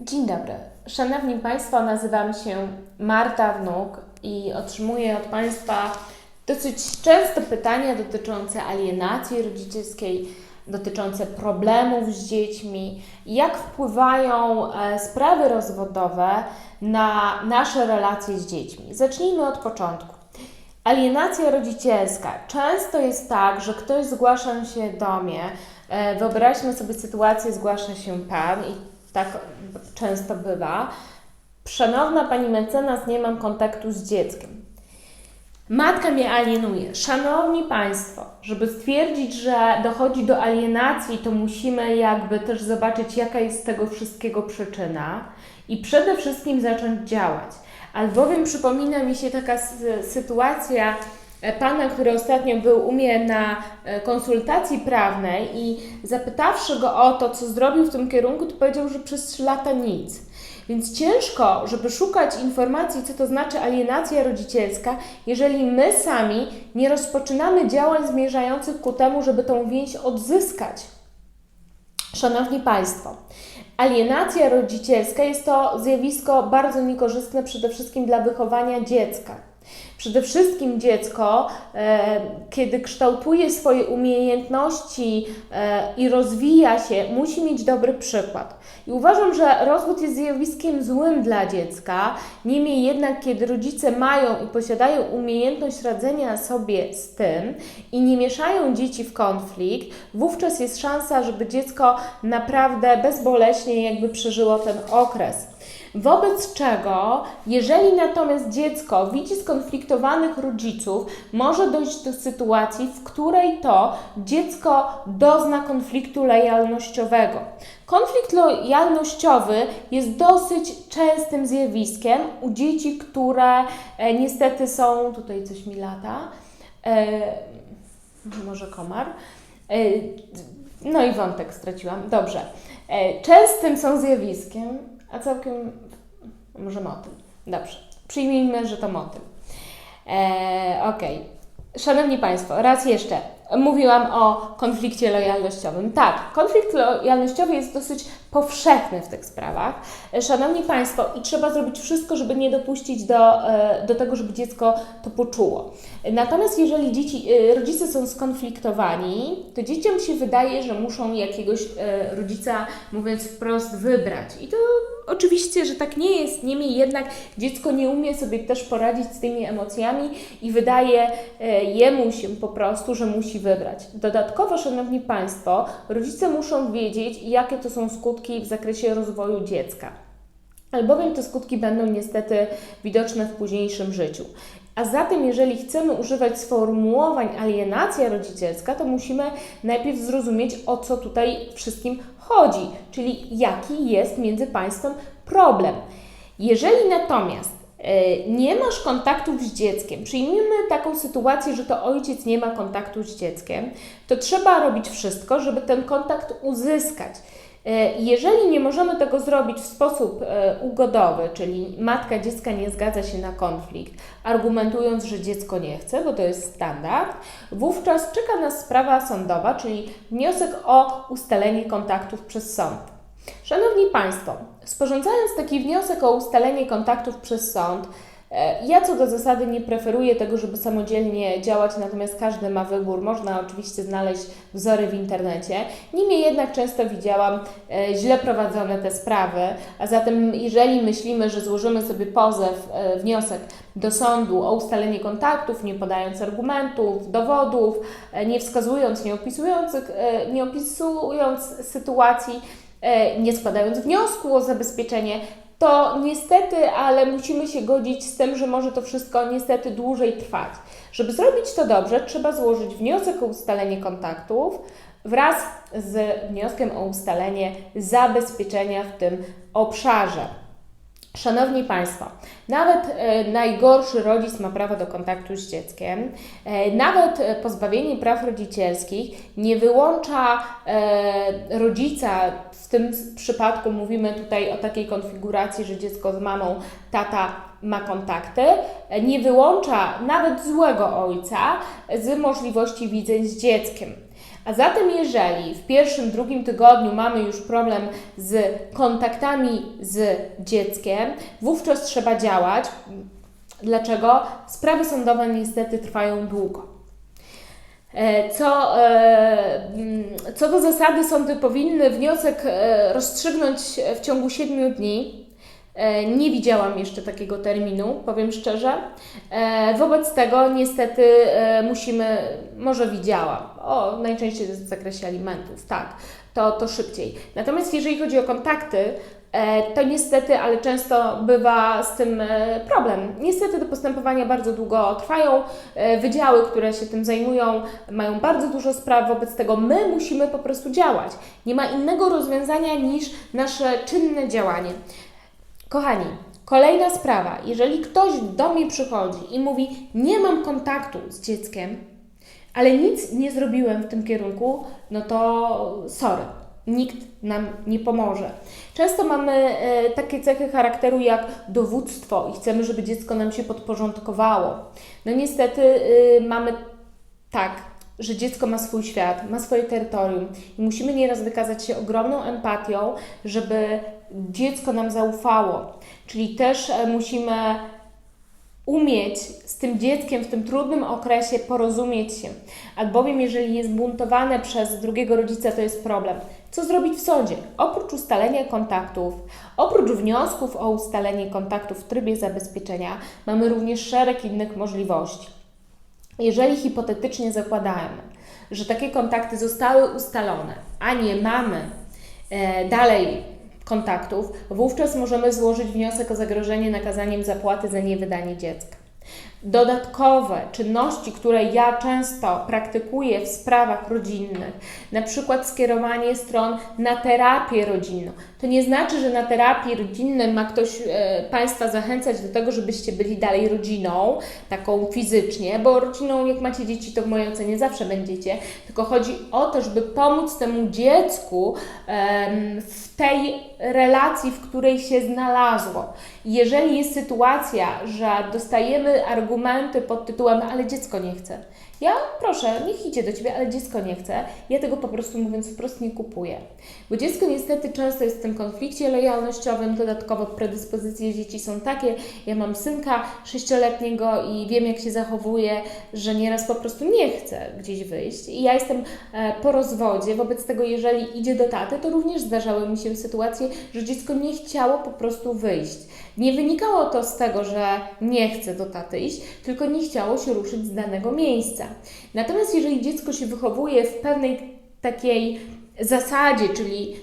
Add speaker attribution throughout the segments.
Speaker 1: Dzień dobry. Szanowni Państwo, nazywam się Marta Wnuk i otrzymuję od Państwa dosyć często pytania dotyczące alienacji rodzicielskiej, dotyczące problemów z dziećmi, jak wpływają e, sprawy rozwodowe na nasze relacje z dziećmi. Zacznijmy od początku. Alienacja rodzicielska. Często jest tak, że ktoś zgłasza się do mnie. e, Wyobraźmy sobie sytuację, zgłasza się Pan i tak często bywa. Szanowna Pani mecenas, nie mam kontaktu z dzieckiem. Matka mnie alienuje. Szanowni Państwo, żeby stwierdzić, że dochodzi do alienacji, to musimy jakby też zobaczyć, jaka jest tego wszystkiego przyczyna i przede wszystkim zacząć działać. Albowiem przypomina mi się taka sy- sytuacja pana, który ostatnio był u mnie na e, konsultacji prawnej i zapytawszy go o to, co zrobił w tym kierunku, to powiedział, że przez 3 lata nic. Więc ciężko, żeby szukać informacji, co to znaczy alienacja rodzicielska, jeżeli my sami nie rozpoczynamy działań zmierzających ku temu, żeby tą więź odzyskać. Szanowni Państwo, alienacja rodzicielska jest to zjawisko bardzo niekorzystne przede wszystkim dla wychowania dziecka. Przede wszystkim dziecko, e, kiedy kształtuje swoje umiejętności e, i rozwija się, musi mieć dobry przykład. I uważam, że rozwód jest zjawiskiem złym dla dziecka. Niemniej jednak, kiedy rodzice mają i posiadają umiejętność radzenia sobie z tym i nie mieszają dzieci w konflikt, wówczas jest szansa, żeby dziecko naprawdę bezboleśnie jakby przeżyło ten okres. Wobec czego, jeżeli natomiast dziecko widzi skonfliktowanych rodziców, może dojść do sytuacji, w której to dziecko dozna konfliktu lojalnościowego. Konflikt lojalnościowy jest dosyć częstym zjawiskiem u dzieci, które e, niestety są, tutaj coś mi lata, e, może komar. E, no i wątek straciłam. Dobrze. E, Częstym są zjawiskiem, a całkiem może motyl. Dobrze. Przyjmijmy, że to motyl. E, Okej. Szanowni Państwo, raz jeszcze. Mówiłam o konflikcie lojalnościowym. Tak, konflikt lojalnościowy jest dosyć powszechny w tych sprawach. Szanowni Państwo, i trzeba zrobić wszystko, żeby nie dopuścić do, e, do tego, żeby dziecko to poczuło. Natomiast jeżeli dzieci, e, rodzice są skonfliktowani, to dzieciom się wydaje, że muszą jakiegoś e, rodzica, mówiąc wprost, wybrać. I to oczywiście, że tak nie jest. Niemniej jednak dziecko nie umie sobie też poradzić z tymi emocjami i wydaje e, jemu się po prostu, że musi wybrać. Dodatkowo, Szanowni Państwo, rodzice muszą wiedzieć, jakie to są skutki w zakresie rozwoju dziecka albowiem te skutki będą niestety widoczne w późniejszym życiu. A zatem, jeżeli chcemy używać sformułowań alienacja rodzicielska, to musimy najpierw zrozumieć, o co tutaj wszystkim chodzi, czyli jaki jest między Państwem problem. Jeżeli natomiast e, nie masz kontaktów z dzieckiem, przyjmijmy taką sytuację, że to ojciec nie ma kontaktu z dzieckiem, to trzeba robić wszystko, żeby ten kontakt uzyskać. E, Jeżeli nie możemy tego zrobić w sposób e, ugodowy, czyli matka dziecka nie zgadza się na konflikt, argumentując, że dziecko nie chce, bo to jest standard, wówczas czeka nas sprawa sądowa, czyli wniosek o ustalenie kontaktów przez sąd. Szanowni Państwo, sporządzając taki wniosek o ustalenie kontaktów przez sąd, ja co do zasady nie preferuję tego, żeby samodzielnie działać, natomiast każdy ma wybór. Można oczywiście znaleźć wzory w internecie. Niemniej jednak często widziałam e, źle prowadzone te sprawy, a zatem jeżeli myślimy, że złożymy sobie pozew, e, wniosek do sądu o ustalenie kontaktów, nie podając argumentów, dowodów, e, nie wskazując, nie opisując, e, nie opisując sytuacji, e, nie składając wniosku o zabezpieczenie, to niestety, ale musimy się godzić z tym, że może to wszystko niestety dłużej trwać. Żeby zrobić to dobrze, trzeba złożyć wniosek o ustalenie kontaktów wraz z wnioskiem o ustalenie zabezpieczenia w tym obszarze. Szanowni Państwo, nawet e, najgorszy rodzic ma prawo do kontaktu z dzieckiem. E, nawet e, pozbawienie praw rodzicielskich nie wyłącza rodzica, w tym przypadku mówimy tutaj o takiej konfiguracji, że dziecko z mamą, tata ma kontakty, nie wyłącza nawet złego ojca z możliwości widzeń z dzieckiem. A zatem, jeżeli w pierwszym, drugim tygodniu mamy już problem z kontaktami z dzieckiem, wówczas trzeba działać. Dlaczego? Sprawy sądowe niestety trwają długo. E, Co, e, mm, co do zasady, sądy powinny wniosek e, rozstrzygnąć w ciągu 7 dni. E, Nie widziałam jeszcze takiego terminu, powiem szczerze. E, Wobec tego niestety e, musimy, może widziałam, o, najczęściej w zakresie alimentów, tak, to, to szybciej. Natomiast jeżeli chodzi o kontakty, to niestety, ale często bywa z tym problem. Niestety te postępowania bardzo długo trwają, wydziały, które się tym zajmują, mają bardzo dużo spraw, wobec tego my musimy po prostu działać. Nie ma innego rozwiązania niż nasze czynne działanie. Kochani, kolejna sprawa. Jeżeli ktoś do mnie przychodzi i mówi: Nie mam kontaktu z dzieckiem, ale nic nie zrobiłem w tym kierunku, no to sorry. Nikt nam nie pomoże. Często mamy e, takie cechy charakteru jak dowództwo i chcemy, żeby dziecko nam się podporządkowało. No niestety y, mamy tak, że dziecko ma swój świat, ma swoje terytorium i musimy nieraz wykazać się ogromną empatią, żeby dziecko nam zaufało. Czyli też e, musimy umieć z tym dzieckiem w tym trudnym okresie porozumieć się, albowiem jeżeli jest buntowane przez drugiego rodzica, to jest problem. Co zrobić w sądzie? Oprócz ustalenia kontaktów, oprócz wniosków o ustalenie kontaktów w trybie zabezpieczenia, mamy również szereg innych możliwości. Jeżeli hipotetycznie zakładamy, że takie kontakty zostały ustalone, a nie mamy e, dalej kontaktów, wówczas możemy złożyć wniosek o zagrożenie nakazaniem zapłaty za niewydanie dziecka. Dodatkowe czynności, które ja często praktykuję w sprawach rodzinnych, na przykład skierowanie stron na terapię rodzinną. To nie znaczy, że na terapii rodzinnej ma ktoś e, Państwa zachęcać do tego, żebyście byli dalej rodziną, taką fizycznie, bo rodziną, jak macie dzieci, to w mojej ocenie zawsze będziecie, tylko chodzi o to, żeby pomóc temu dziecku em, w tej relacji, w której się znalazło. Jeżeli jest sytuacja, że dostajemy argumenty pod tytułem, ale dziecko nie chce. Ja proszę, niech idzie do ciebie, ale dziecko nie chce. Ja tego po prostu mówiąc wprost nie kupuję. Bo dziecko niestety często jest w tym konflikcie lojalnościowym, dodatkowo predyspozycje dzieci są takie. Ja mam synka sześcioletniego i wiem, jak się zachowuje, że nieraz po prostu nie chce gdzieś wyjść. I ja jestem e, po rozwodzie, wobec tego, jeżeli idzie do taty, to również zdarzały mi się sytuacje, że dziecko nie chciało po prostu wyjść. Nie wynikało to z tego, że nie chce do taty iść, tylko nie chciało się ruszyć z danego miejsca. Natomiast jeżeli dziecko się wychowuje w pewnej takiej zasadzie, czyli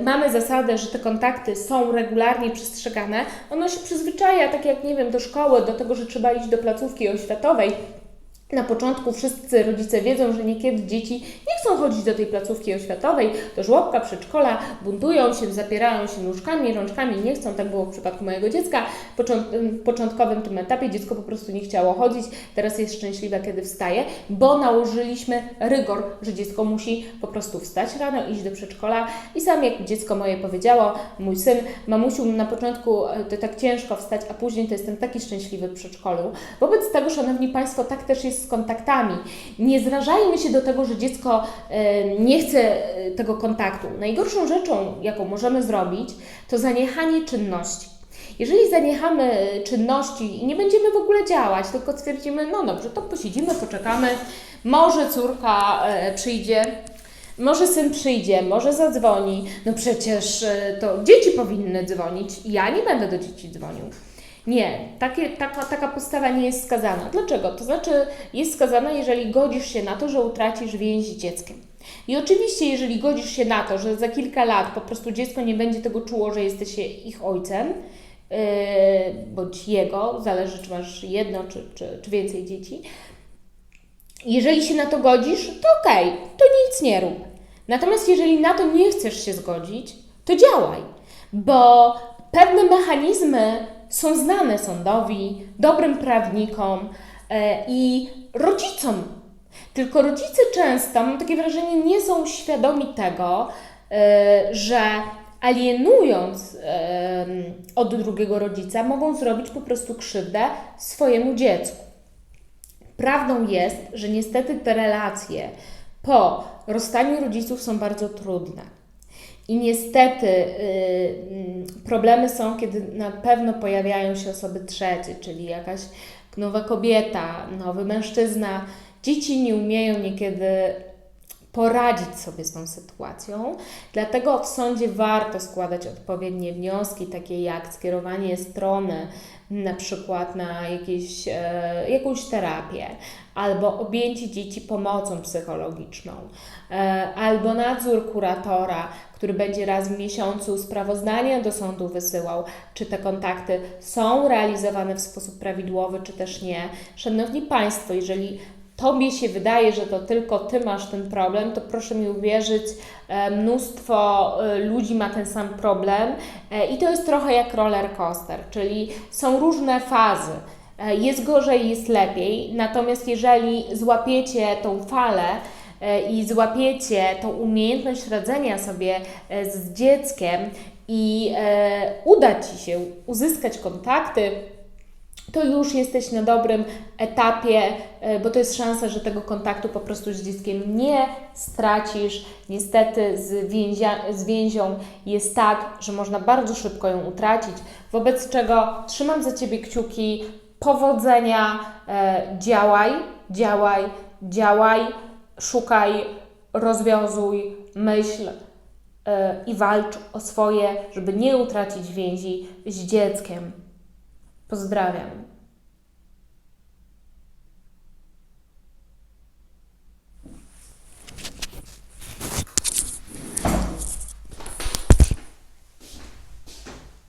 Speaker 1: y, mamy zasadę, że te kontakty są regularnie przestrzegane, ono się przyzwyczaja, tak jak nie wiem, do szkoły, do tego, że trzeba iść do placówki oświatowej. Na początku wszyscy rodzice wiedzą, że niekiedy dzieci nie chcą chodzić do tej placówki oświatowej, do żłobka, przedszkola, buntują się, zapierają się nóżkami, rączkami, nie chcą. Tak było w przypadku mojego dziecka. W począ- początkowym tym etapie dziecko po prostu nie chciało chodzić, teraz jest szczęśliwe, kiedy wstaje, bo nałożyliśmy rygor, że dziecko musi po prostu wstać rano, iść do przedszkola i sam jak dziecko moje powiedziało, mój syn, mamusiu, na początku e, to tak ciężko wstać, a później to jestem taki szczęśliwy w przedszkolu. Wobec tego, Szanowni Państwo, tak też jest z kontaktami. Nie zrażajmy się do tego, że dziecko e, nie chce e, tego kontaktu. Najgorszą rzeczą, jaką możemy zrobić, to zaniechanie czynności. Jeżeli zaniechamy czynności i nie będziemy w ogóle działać, tylko stwierdzimy, no dobrze, to posiedzimy, poczekamy, może córka e, przyjdzie, może syn przyjdzie, może zadzwoni. No przecież e, to dzieci powinny dzwonić. Ja nie będę do dzieci dzwonił. Nie, takie, taka, taka postawa nie jest skazana. Dlaczego? To znaczy, jest skazana, jeżeli godzisz się na to, że utracisz więź z dzieckiem. I oczywiście, jeżeli godzisz się na to, że za kilka lat po prostu dziecko nie będzie tego czuło, że jesteś ich ojcem, yy, bądź jego, zależy czy masz jedno czy, czy, czy więcej dzieci, jeżeli się na to godzisz, to okej, to nic nie rób. Natomiast jeżeli na to nie chcesz się zgodzić, to działaj, bo pewne mechanizmy są znane sądowi, dobrym prawnikom e, i rodzicom. Tylko rodzice często, mam takie wrażenie, nie są świadomi tego, e, że alienując od drugiego rodzica, mogą zrobić po prostu krzywdę swojemu dziecku. Prawdą jest, że niestety te relacje po rozstanie rodziców są bardzo trudne. I niestety y, mm, problemy są, kiedy na pewno pojawiają się osoby trzecie, czyli jakaś nowa kobieta, nowy mężczyzna. Dzieci nie umieją niekiedy poradzić sobie z tą sytuacją. Dlatego w sądzie warto składać odpowiednie wnioski, takie jak skierowanie strony na przykład na jakieś, e, jakąś terapię, albo objęcie dzieci pomocą psychologiczną, e, albo nadzór kuratora, który będzie raz w miesiącu sprawozdania do sądu wysyłał, czy te kontakty są realizowane w sposób prawidłowy, czy też nie. Szanowni Państwo, jeżeli Tobie się wydaje, że to tylko Ty masz ten problem, to proszę mi uwierzyć, e, mnóstwo e, ludzi ma ten sam problem. E, i to jest trochę jak roller coaster, czyli są różne fazy. Jest gorzej, jest lepiej, natomiast jeżeli złapiecie tą falę, i złapiecie tą umiejętność radzenia sobie z dzieckiem i uda Ci się uzyskać kontakty, to już jesteś na dobrym etapie, e, bo to jest szansa, że tego kontaktu po prostu z dzieckiem nie stracisz. Niestety z, więzia, z więzią jest tak, że można bardzo szybko ją utracić, wobec czego trzymam za Ciebie kciuki, powodzenia, e, działaj, działaj, działaj, szukaj, rozwiązuj, myśl e, i walcz o swoje, żeby nie utracić więzi z dzieckiem. Pozdrawiam.